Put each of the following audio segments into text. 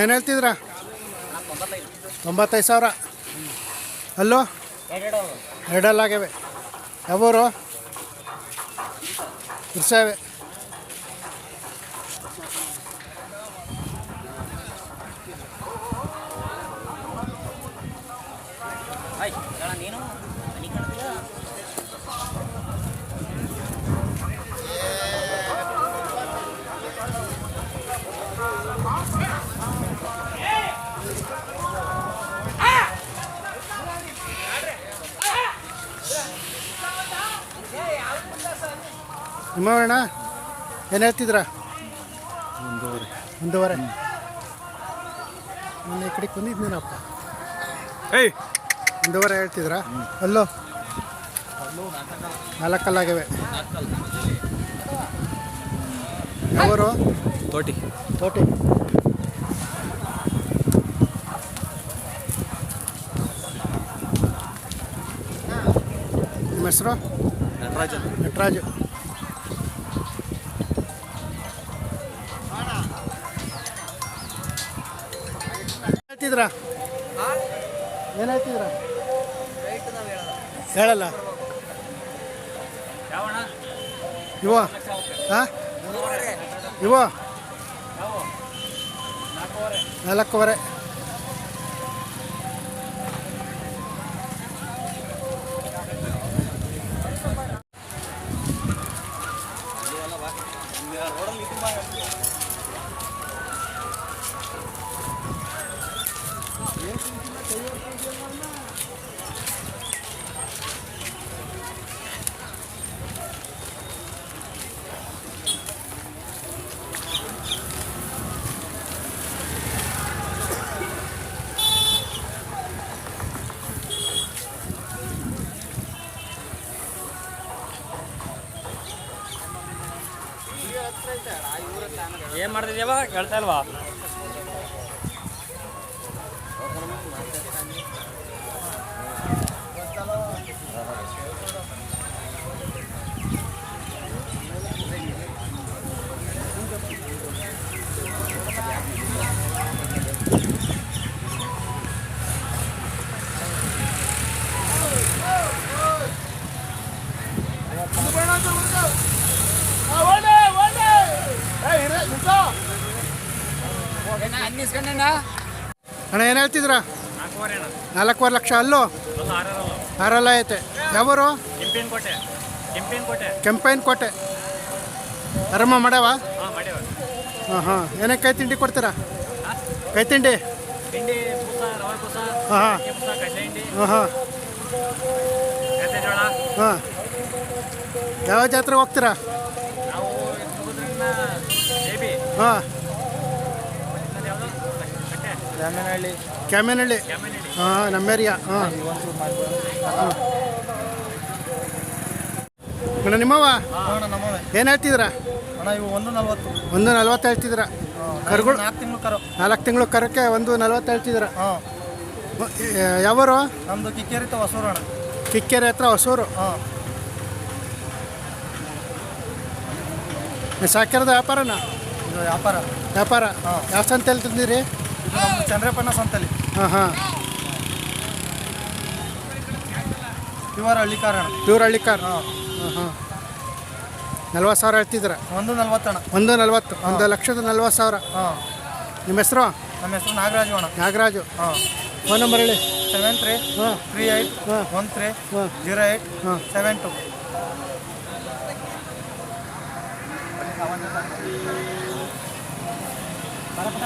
ಏನು ಹೇಳ್ತಿದ್ರ? ತೊಂಬತ್ತೈದು ಸಾವಿರ. ಅಲ್ಲೋ? ಎರಡಲ್ಲಾಗ್ಯವೆ. ಯಾವೂರು? ಇರ್ಸಾವೆ ನಿಮ್ಮವಣ್ಣ ಏನು ಹೇಳ್ತಿದ್ರ? ಒಂದೂವರೆ. ಒಂದೂವರೆ. ಮೊನ್ನೆ ಈ ಕಡೆಗೆ ಬಂದಿದ್ದೀನಪ್ಪ ಏಯ್! ಒಂದೂವರೆ ಹೇಳ್ತಿದ್ರಾ? ಅಲ್ಲೋ. ನಾಲ್ಕಲ್ಲಾಗಿವೆ ಯಾವರು? ತೋಟಿ. ತೋಟಿ. ನಿಮ್ಮ ಹೆಸರು? ನಟರಾಜು ನಟರಾಜು. ಹೇಳ್ತಿದ್ರ ಏನು ಹೇಳ್ತಿದ್ರ ಹೇಳಲ್ಲ. ಇವ. ಹಾಂ ಇವ. ನಾಲ್ಕೂವರೆ. ಏನು ಮಾಡ್ತಿದ್ಯವ? ಕೇಳ್ತಾ ಇಲ್ವಾ? ಅಣ್ಣ ಏನು ಹೇಳ್ತಿದ್ರ? ನಾಲ್ಕೂವರೆ ಲಕ್ಷ ಅಲ್ಲೋ? ಆರಲ್ಲ ಐತೆ. ಯಾವರು? ಕೆಂಪೇನ್ ಕೋಟೆ. ಅರಮ್ಮ ಆರಾಮ ಮಾಡ್ಯಾವ? ಹಾಂ ಹಾಂ. ಏನೇ ಕೈ ತಿಂಡಿ ಕೊಡ್ತೀರಾ? ಕೈ ತಿಂಡಿ? ಹಾಂ ಹಾಂ. ಹಾಂ ಹಾಂ. ಯಾವ ಜಾತ್ರೆಗೆ ಹೋಗ್ತೀರಾ? ಹಾಂ ಇನ್ನೊಂದು ಯಾವುದು ಕಟ್ಟೆ ರಾಮನಹಳ್ಳಿ ಕ್ಯಾಮೇನಹಳ್ಳಿ ಕ್ಯಾಮನಹಳ್ಳಿ. ಹಾಂ ನಮ್ಮ ಏರಿಯಾ. ಹಾಂ. ಅಣ್ಣ ನಿಮ್ಮವ ಏನು ಹೇಳ್ತಿದ್ರ ಅಣ್ಣ ಇವು ಒಂದು ನಲ್ವತ್ತು. ಒಂದು ನಲ್ವತ್ತು ಹೇಳ್ತಿದ್ರ ಕರುಗಳು ನಾಲ್ಕು ತಿಂಗಳು ಕರು. ನಾಲ್ಕು ತಿಂಗಳು ಕರಕ್ಕೆ ಒಂದು ನಲ್ವತ್ತು ಹೇಳ್ತಿದ್ರ ಹಾಂ. ಯಾವರು? ನಮ್ಮದು ಕಿಕ್ಕೇರಿತ ಹೊಸೂರು ಅಣ್ಣ. ಕಿಕ್ಕೇರಿ ಹತ್ರ ಹೊಸೂರು. ಹಾಂ. ಸಾಕಿರೋದು ವ್ಯಾಪಾರನಾ? ಇದು ವ್ಯಾಪಾರ. ವ್ಯಾಪಾರ? ಹಾಂ. ಯಾವ ಸಂತ ಹೇಳ್ತಿದ್ದೀರಿ? ಚಂದ್ರಪ್ಪನ ಸಂತಲಿ ಹಾಂ ಹಾಂ. ಪ್ಯೂರ್ ಹಳ್ಳಿಕಾರ ಅಣ್ಣ. ಪ್ಯೂರ್ ಹಳ್ಳಿಕಾರ್ ಹಾಂ. ಹಾಂ ಹಾಂ. ನಲ್ವತ್ತು ಸಾವಿರ ಹೇಳ್ತಿದ್ರ ಒಂದು ನಲ್ವತ್ತಣ ಅಣ್ಣ. ಒಂದು ನಲ್ವತ್ತು? ಒಂದು ಲಕ್ಷದ ನಲ್ವತ್ತು ಸಾವಿರ? ಹಾಂ. ನಿಮ್ಮ ಹೆಸರು? ನಮ್ಮ ಹೆಸರು ನಾಗರಾಜು ಅಣ್ಣ. ನಾಗರಾಜು. ಹಾಂ. ಫೋನ್ ನಂಬರ್ ಹೇಳಿ. ಸೆವೆನ್ ತ್ರೀ ಹಾಂ. ತ್ರೀ ಏಯ್ಟ್ ಹಾಂ. ಒನ್ ತ್ರೀ ಹಾಂ. ಜೀರೋ ಏಯ್ಟ್ ಹಾಂ. Seven two. ಬರಪ್ಪ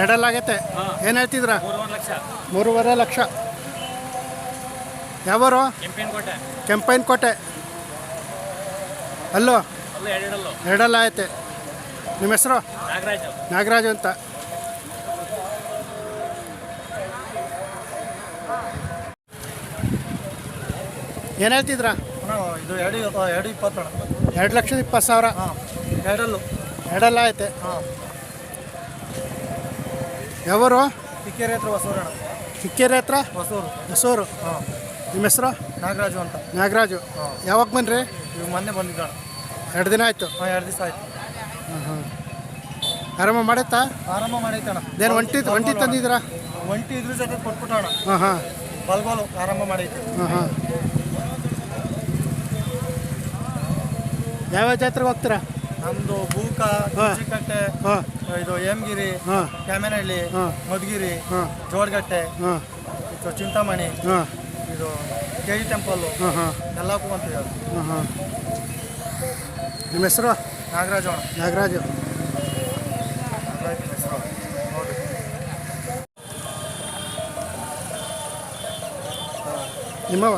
ಎರಡಲ್ಲಾಗೈತೆ. ಏನ್ ಏನು ಹೇಳ್ತಿದ್ರ? ಮೂರುವರೆ ಲಕ್ಷ. ಯಾವರು? ಕೆಂಪೈನ್ ಕೋಟೆ ಅಲ್ಲೋ? ಎರಡಲ್ಲೋ ಎರಡಲ್ಲ. ಆಯ್ತೆ ನಿಮ್ಮ ಹೆಸರು? ನಾಗರಾಜ್. ನಾಗರಾಜು ಅಂತ. ಏನು ಹೇಳ್ತಿದ್ರ? ಇದು ಎರಡು ಎರಡು ಇಪ್ಪತ್ತು ಎರಡು ಲಕ್ಷದ ಇಪ್ಪತ್ತು ಸಾವಿರ? ಹಾಂ ಎರಡಲ್ಲು. ಎರಡಲ್ಲ ಐತೆ ಹಾಂ. ಯಾವರು? ಕಿಕ್ಕೇರಿ ಹತ್ರ ಹೊಸೂರು ಕಿಕ್ಕೇರಿ ಹತ್ರ? ಹೊಸೂರು. ಹೊಸೂರು. ಹಾಂ. ನಿಮ್ಮ ಹೆಸರು? ನಾಗರಾಜು ಅಂತ. ನಾಗರಾಜು. ಹಾಂ. ಯಾವಾಗ ಬನ್ರಿ? ನೀವು ಮೊನ್ನೆ ಬಂದಿದ್ದ ಎರಡು ದಿನ ಆಯಿತು. ಹಾಂ ಎರಡು ದಿವಸ ಆಯ್ತು. ಹಾಂ ಹಾಂ ಆರಾಮ ಮಾಡೈತಾ? ಆರಾಮ ಮಾಡೈತಣ ದೇನು ಒಂಟಿ ಒಂಟಿ ತಂದಿದ್ದೀರಾ? ಒಂಟಿ ಇದ್ರ ಜೊತೆ ಕೊಟ್ಬಿಟ್ಟು ಅಣ್ಣ ಹಾಂ. ಹಾಂ ಬಲ್ಬಾಲು ಆರಾಮ ಮಾಡೈತೆ. ಹಾಂ ಹಾಂ ಯಾವ್ಯಾವ ಜಾತ್ರೆಗೆ ಹೋಗ್ತೀರಾ? ನಮ್ದು ಭೂಕ ಕಟ್ಟೆ ಇದು ಹೇಮಗಿರಿ ಹಾಂ. ಕ್ಯಾಮೆನಹಳ್ಳಿ. ಮಧುಗಿರಿ ಜೋಡಗಟ್ಟೆ ಚಿಂತಾಮಣಿ ಇದು ಕೆ ಜಿ ಟೆಂಪಲ್ಲು ಎಲ್ಲಕ್ಕೂ ನಿಮ್ಮ ಹೆಸರು? ನಾಗರಾಜ ನಾಗರಾಜ. ನಿಮ್ಮವ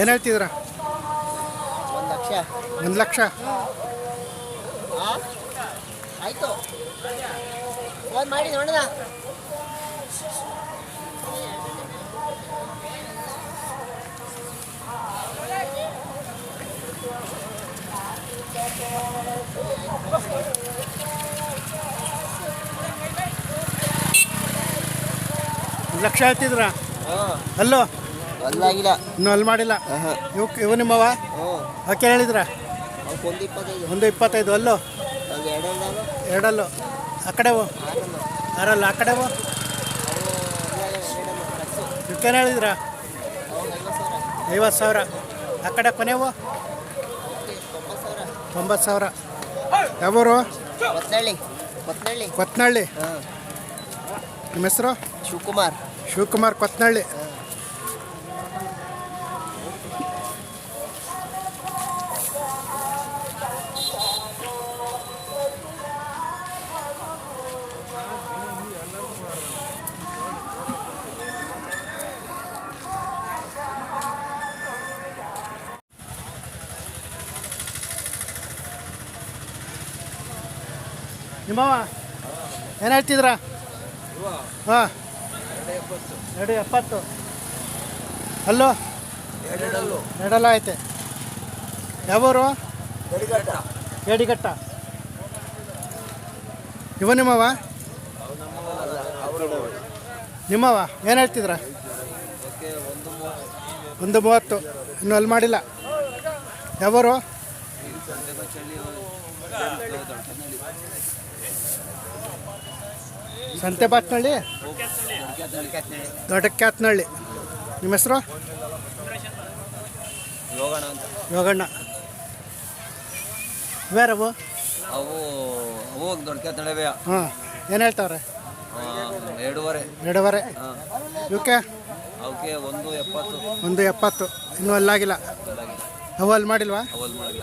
ಏನು ಹೇಳ್ತಿದ್ದೀರಾ? ಒಂದು ಲಕ್ಷ. ಒಂದು ಲಕ್ಷ. ಆಯ್ತು ಆಯಿತು. ಫೋನ್ ಮಾಡಿ ನೋಡೋಣ. ಲಕ್ಷ ಹೇಳ್ತಿದ್ರ? ಹಾಂ. ಅಲ್ಲೋ. ಇನ್ನೂ ಅಲ್ಲಿ ಮಾಡಿಲ್ಲ. ಇವ ಇವು ನಿಮ್ಮವ ಹ್ಞೂ. ಹೇಳಿದ್ರ? ಒಂದು ಇಪ್ಪತ್ತೈದು. ಒಂದು ಇಪ್ಪತ್ತೈದು ಅಲ್ಲೋ? ಎರಡಲ್ಲೋ ಎರಡು ನಾನು ಎರಡಲ್ಲು? ಆ ಕಡೆವು ಆರಲ್ಲ. ಆ ಕಡೆವು ಇವಕ್ಕೇನು ಹೇಳಿದ್ರಾ? ಐವತ್ತು ಸಾವಿರ. ಆ ಕಡೆ ಕೊನೆವು ತೊಂಬತ್ತು ಸಾವಿರ. ಯಾವೂರು? ಕೊತ್ನಳ್ಳಿ. ಕೊತ್ನಳ್ಳಿ. ಕೊತ್ನಳ್ಳಿ. ಹಾಂ ನಿಮ್ಮ ಹೆಸರು? ಶಿವಕುಮಾರ್. ಶಿವಕುಮಾರ್ ಕೊತ್ನಳ್ಳಿ. ನಿಮ್ಮವ ಏನು ಹೇಳ್ತಿದ್ರ? ಹಾಂ. ಎರಡು ಎಪ್ಪತ್ತು. ಅಲ್ಲೋ ಎರಡಲ್ಲ ಐತೆ. ಯಾವೂರು? ಏಡಿಗಟ್ಟ ಇವ ನಿಮ್ಮವ ನಿಮ್ಮವ ಏನು ಹೇಳ್ತಿದ್ರ? ಒಂದು ಮೂವತ್ತು. ಇನ್ನೂ ಅಲ್ಲಿ ಮಾಡಿಲ್ಲ. ಯಾವೂರು? ಸಂತೆ ಬಾತ್ನಳ್ಳಿ? ದೊಡ್ಡ ಕ್ಯಾತ್ನಳ್ಳಿ ನಿಮ್ಮ ಹೆಸರು? ಯೋಗಣ್ಣ ಬೇರೆ ಅವು? ಅವು ದೊಡ್ಡ ತಡವೆ ಹಾಂ ಏನು ಹೇಳ್ತಾವ್ರೆ? ಎರಡೂವರೆ. ಎರಡೂವರೆ. ಇವಕ್ಕೆ? ಅವಕ್ಕೆ ಒಂದು ಎಪ್ಪತ್ತು. ಒಂದು ಎಪ್ಪತ್ತು. ಇನ್ನೂ ಅಲ್ಲಾಗಿಲ್ಲ. ಅಲ್ಲಾಗಿಲ್ಲ. ಅವು ಅಲ್ಲಿ ಮಾಡಿಲ್ವಾ? ಅವಲ್ ಮಾಡಿಲ್ಲ.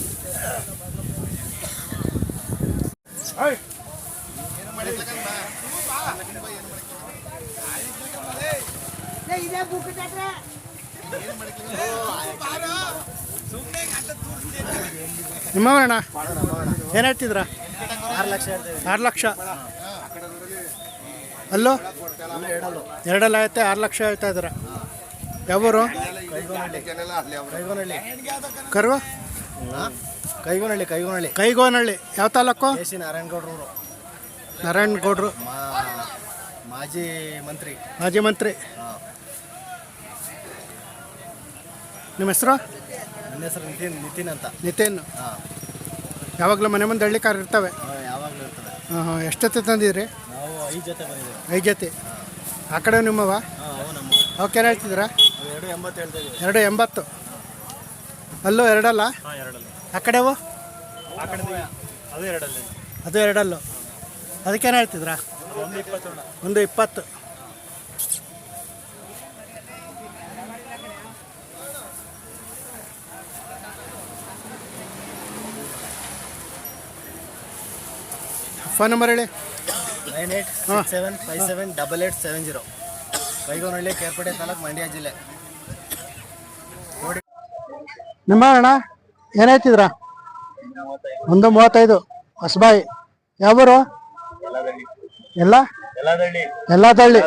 ನಿಮ್ಮವರಣ್ಣ? ಏನು ಹೇಳ್ತಿದ್ರ? ಆರು ಲಕ್ಷ. ಆರು ಲಕ್ಷ ಅಲ್ಲೋ? ಎರಡಲ್ಲ ಐತೆ ಆರು ಲಕ್ಷ ಹೇಳ್ತಾ ಇದ್ದೀರ? ಯಾವೂರು? ಕೈಗೋನಹಳ್ಳಿ ಕರು ಕೈಗೋನಹಳ್ಳಿ ಕೈಗೋನಹಳ್ಳಿ. ಕೈಗೋನಹಳ್ಳಿ. ಯಾವ ತಾಲೂಕು? ಸಿ ನಾರಾಯಣಗೌಡರವರು ನಾರಾಯಣ ಗೌಡ್ರು ಮಾಜಿ ಮಂತ್ರಿ. ಮಾಜಿ ಮಂತ್ರಿ. ನಿಮ್ಮ ಹೆಸರು? ನನ್ನ ಹೆಸರು ನಿತಿನ್ ನಿತಿನ್ ಅಂತ. ನಿತಿನ್. ಹಾಂ. ಯಾವಾಗಲೂ ಮನೆ ಮುಂದೆ ಹಳ್ಳಿ ಕಾರ್ ಇರ್ತವೆ ಯಾವಾಗಲೂ ಇರ್ತದೆ. ಹಾಂ ಹಾಂ ಎಷ್ಟೊತ್ತೆ ತಂದಿದ್ರಿ? ನಾವು ಐದು ಜೊತೆ ಬಂದಿದ್ದೇವೆ. ಐದು ಜೊತೆ. ಆ ಕಡೆ ನಿಮ್ಮವ? ಹಾಂ ಅವು ನಮ್ಮ ಅವಕ್ಕೇನು ಹೇಳ್ತಿದ್ದೀರಾ? ಅವು ಎರಡು ಎಂಬತ್ತು ಅಲ್ಲೋ ಇದ್ದೀವಿ. ಎರಡು ಎಂಬತ್ತು. ಅಲ್ಲೂ ಎರಡಲ್ಲ? ಹಾಂ ಎರಡಲ್ಲ. ಆ ಕಡೆವು? ಆ ಕಡೆ ಅದು ಎರಡಲ್ಲ. ಅದು ಎರಡಲ್ಲು. ಅದಕ್ಕೇನು ಹೇಳ್ತಿದ್ರಾ ಒಂದು ಇಪ್ಪತ್ತು ಒಂದು ಇಪ್ಪತ್ತು. ಫೋನ್ ನಂಬರ್ ಹೇಳಿ. Nine eight seven five seven double eight seven zero. Kaigonahalli Kerpade taluk Mandya ಜಿಲ್ಲೆ. ನಿಮ್ಮ ಅಣ್ಣ ಏನಾಯ್ತಿದ್ರ? ಒಂದು ಮೂವತ್ತೈದು. ಹೊಸಬಾಯಿ ಯಾವೂರು? ಎಲ್ಲ? ಎಲ್ಲ ತಳ್ಳಿ.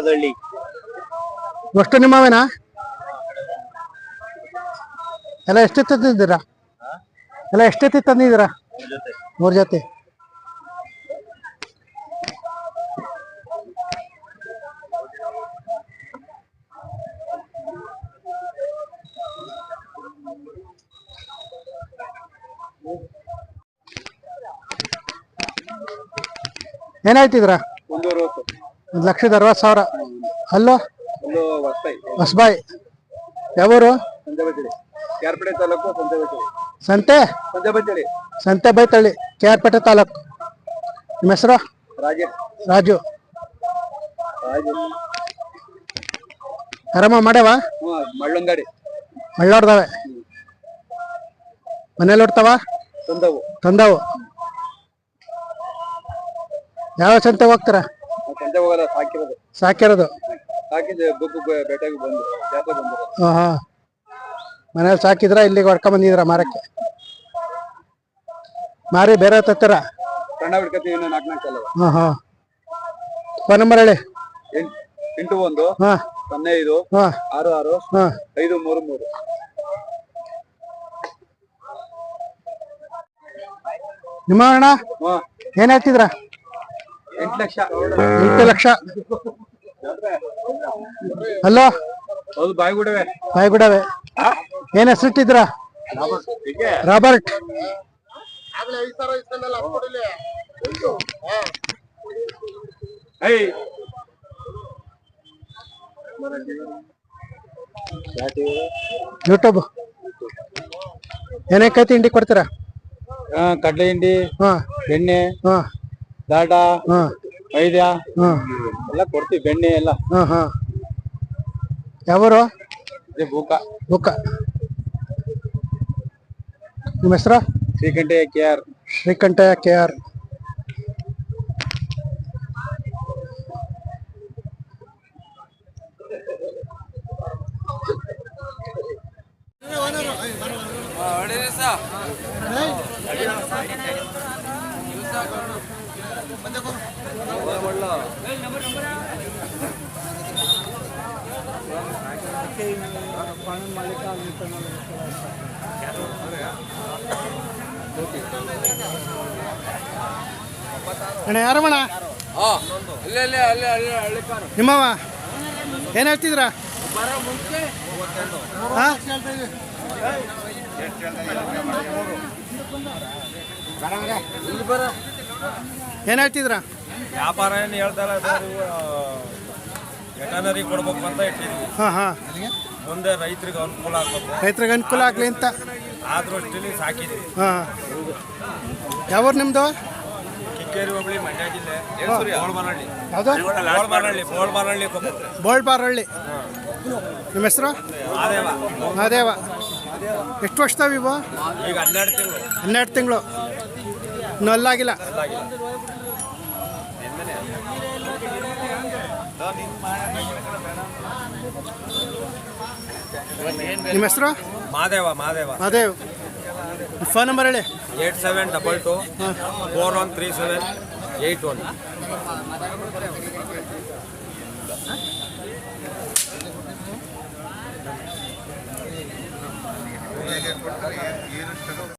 ಎಷ್ಟು ನಿಮ್ಮವೇನಾ ಎಲ್ಲ ಎಷ್ಟೆತ್ತು ತಂದಿದ್ದೀರಾ? ಎಲ್ಲ ಎಷ್ಟೆತ್ತಿ ತಂದಿದ್ದೀರಾ? ಮೂರ್ ಜೊತೆ. ಏನಾಯ್ತಿದ್ರ ಒಂದು ಲಕ್ಷದ ಅರವತ್ತು ಸಾವಿರ. ಅಲ್ಲೋ? ಹೊಸಬಾಯಿ. ಯಾವೂರು? ಸಂತೆ? ಸಂತೆ ಬೈತಳ್ಳಿ ಕೆ ಆರ್ ಪೇಟೆ ತಾಲೂಕು. ನಿಮ್ಮ ಹೆಸರು? ರಾಜು. ಅರಮ್ಮ ಆರಾಮ ಮಾಡ್ಯಾವ? ಮಳ್ಳೋಡ್ದಾವೆ ಮನೇಲಿ ಹೊಡ್ತಾವ? ತಂದವು. ತಂದವು. ಯಾವ ಸಂತೆ ಹೋಗ್ತಾರ? ಸಂಜೆ ಹೋಗಲ್ಲ ಸಾಕಿರೋದು. ಸಾಕಿರೋದು? ಸಾಕಿದ್ದು ಬುಕ್ ಬೇಟೆಗೆ ಬಂದು ಜಾತ್ರೆ ಬಂದು. ಹಾಂ ಹಾಂ ಮನೇಲಿ ಸಾಕಿದ್ರ ಇಲ್ಲಿಗೆ ಹೊಡ್ಕೊಂಡ್ ಬಂದಿದ್ರ ಮಾರಕ್ಕೆ? ಮಾರಿ ಬೇರೆ ತತ್ತರ ಸಣ್ಣ ಬಿಡ್ಕತ್ತೀವಿ ಇನ್ನು ನಾಲ್ಕು ನಾಲ್ಕು ಹಾ ಹಾ ಫೋನ್ ನಂಬರ್ ಹೇಳಿ. ಎಂಟು ಎಂಟು ಒಂದು ಹಾ. ಸೊನ್ನೆ ಐದು ಹಾಂ. ಆರು ಆರು ಹಾಂ. ಐದು ಮೂರು ಮೂರು. ನಿಮ್ಮ ಅಣ್ಣ? ಹಾಂ. ಏನ್ ಹೇಳ್ತಿದ್ರ? ಎಂಟು ಲಕ್ಷ. ಎಂಟು ಲಕ್ಷ. ಹಲೋ? ಹೌದು ಬಾಯ್ಗುಡವೆ. ಬಾಯ್ಗುಡವೆ. ಏನ್ ಹೆಸರಿಟ್ಟಿದ್ರ ರಾಬರ್ಟ್. High YouTube. ಕೈ ತಿಂಡಿ ಕೊಡ್ತೀರಾ? ಕಡಲೆ ಹಿಂಡಿ ಹಾ. ಎಣ್ಣೆ. ಹಾ. ದಾಟ ವೈದ್ಯ ಎಲ್ಲ ಕೊಡ್ತೀವಿ ಬೆಣ್ಣೆ ಎಲ್ಲ. ಹಾ ಹಾ. ಯಾವರು? ಇದೆ ಬೂಕ ಬುಕ್ಕ ನಿಮ್ಮ ಹೆಸರು? ಶ್ರೀಕಂಠಯ್ಯ ಕೆ ಆರ್. ಶ್ರೀಕಂಠ ಕೆ ಆರ್. ಅಣ್ಣ ಯಾರಮ್ಮಣ್ಣ? ನಿಮ್ಮವ ಏನ್ ಹೇಳ್ತಿದ್ರ? ಏನ್ ಹೇಳ್ತಿದ್ರ ವ್ಯಾಪಾರ ಏನು ಹೇಳ್ತಾರ ವೆಟನರಿ ಕೊಡ್ಬೇಕು ಅಂತ ಇಟ್ಟಿದ್ವಿ. ಹಾ ಹಾ. ಮುಂದೆ ರೈತರಿಗೆ ಅನುಕೂಲ ಆಗ್ಬೇಕು. ರೈತರಿಗೆ ಅನುಕೂಲ ಆಗ್ಲಿ ಅಂತ? ಆದ್ರೂ ದೃಷ್ಟಿಲಿ ಸಾಕಿದ್ವಿ. ಹಾ. ಯಾವ್ರು ನಿಮ್ದು? ಕಿಕ್ಕೇರಿ ಹೋಬಳಿ ಮಂಡ್ಯ ಜಿಲ್ಲೆ. ಬೋಳ್ಮರಳ್ಳಿ ಯಾವ್ದು? ಬೋಳ್ಬಾರಹಳ್ಳಿ. ನಿಮ್ಮ ಹೆಸರು? ಮಹಾದೇವ ಎಷ್ಟು ವರ್ಷ ಇವು? ಈಗ ಹನ್ನೆರಡು ತಿಂಗಳು. ಹನ್ನೆರಡು ತಿಂಗಳು. ಇನ್ನೂ ಅಲ್ಲಾಗಿಲ್ಲ. ನಿಮ್ಮ ಹೆಸರು? ಮಾದೇವ ಮಾದೇವ. ಮಾದೇವ್. ಫೋನ್ ನಂಬರ್ ಹೇಳಿ. Eight seven double two four one three seven eight one.